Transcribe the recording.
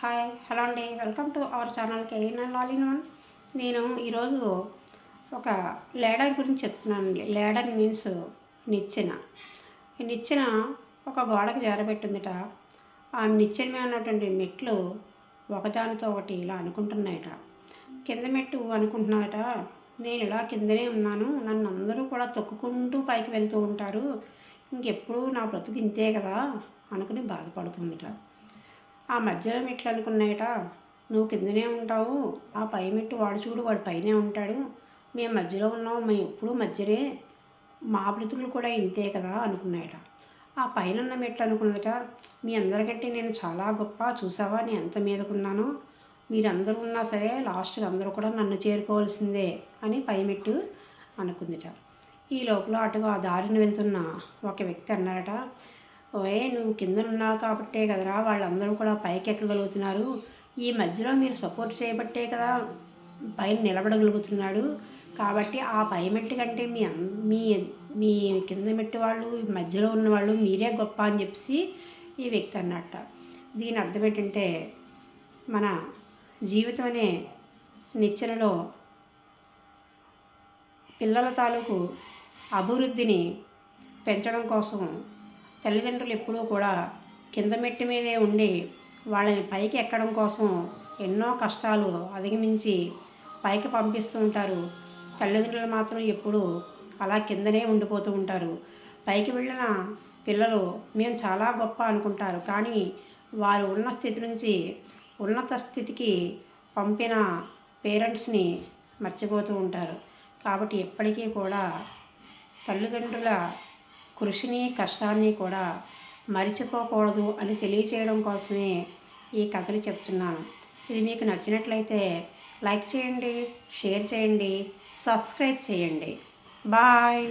Hi hello అండి. Welcome to our channel KNL all in one. నేను ఈరోజు ఒక లేడర్ గురించి చెప్తున్నానండి. లేడర్ మీన్స్ నిచ్చెన. ఈ నిచ్చెన ఒక గోడకు జారబెట్టిందిట. ఆ నిచ్చెన మీద ఉన్నటువంటి మెట్లు ఒకదానితో ఒకటి ఇలా అనుకుంటున్నాయట. కింద మెట్టు అనుకుంటున్నాయట నేను ఇలా కిందనే ఉన్నాను. నన్ను అందరూ కూడా తొక్కుకుంటూ పైకి వెళ్తూ ఉంటారు. ఇంకెప్పుడు నా బ్రతుకు ఇంతే కదా అనుకుని బాధపడుతుందిట. ఆ మధ్యలో మెట్లు అనుకున్నాయట నువ్వు కిందనే ఉంటావు ఆ పై మెట్టు వాడు చూడు వాడు పైనే ఉంటాడు మేము మధ్యలో ఉన్నాం మేము ఎప్పుడూ మధ్యనే మా బ్రతుకులు కూడా ఇంతే కదా అనుకున్నాయట. ఆ పైన ఉన్న మెట్లు అనుకున్నదట మీ అందరికంటే నేను చాలా గొప్ప చూసావా నేను ఎంత మీదకున్నాను మీరందరూ ఉన్నా సరే లాస్ట్కి అందరూ కూడా నన్ను చేరుకోవాల్సిందే అని పై మెట్టు అనుకుందిట. ఈ లోపల అటుగా ఆ దారిని వెళ్తున్న ఒక వ్యక్తి అన్నారట ఓయ్ నువ్వు కింద ఉన్నావు కాబట్టే కదరా వాళ్ళందరూ కూడా పైకి ఎక్కగలుగుతున్నారు ఈ మధ్యలో మీరు సపోర్ట్ చేయబట్టే కదా పైన నిలబడగలుగుతున్నాడు. కాబట్టి ఆ పై మెట్టు కంటే మీ మీ మీ కింద మెట్టు వాళ్ళు మధ్యలో ఉన్న వాళ్ళు మీరే గొప్ప అని చెప్పి ఈ వ్యక్తి అన్నట్ట. దీని అర్థం ఏంటంటే మన జీవితం అనే నిచ్చెనలో పిల్లల తాలూకు అభివృద్ధిని పెంచడం కోసం తల్లిదండ్రులు ఎప్పుడూ కూడా కింద మెట్టి మీదే ఉండి వాళ్ళని పైకి ఎక్కడం కోసం ఎన్నో కష్టాలు అధిగమించి పైకి పంపిస్తూ ఉంటారు. తల్లిదండ్రులు మాత్రం ఎప్పుడూ అలా కిందనే ఉండిపోతూ ఉంటారు. పైకి వెళ్ళిన పిల్లలు మేము చాలా గొప్ప అనుకుంటారు. కానీ వారు ఉన్న స్థితి నుంచి ఉన్నత స్థితికి పంపిన పేరెంట్స్ని మర్చిపోతూ ఉంటారు. కాబట్టి ఎప్పటికీ కూడా తల్లిదండ్రుల కృషిని కష్టాన్ని కూడా మరిచిపోకూడదు అని తెలియచేయడం కోసమే ఈ కథలు చెప్తున్నాను. ఇది మీకు నచ్చినట్లయితే లైక్ చేయండి షేర్ చేయండి సబ్స్క్రైబ్ చేయండి. బాయ్!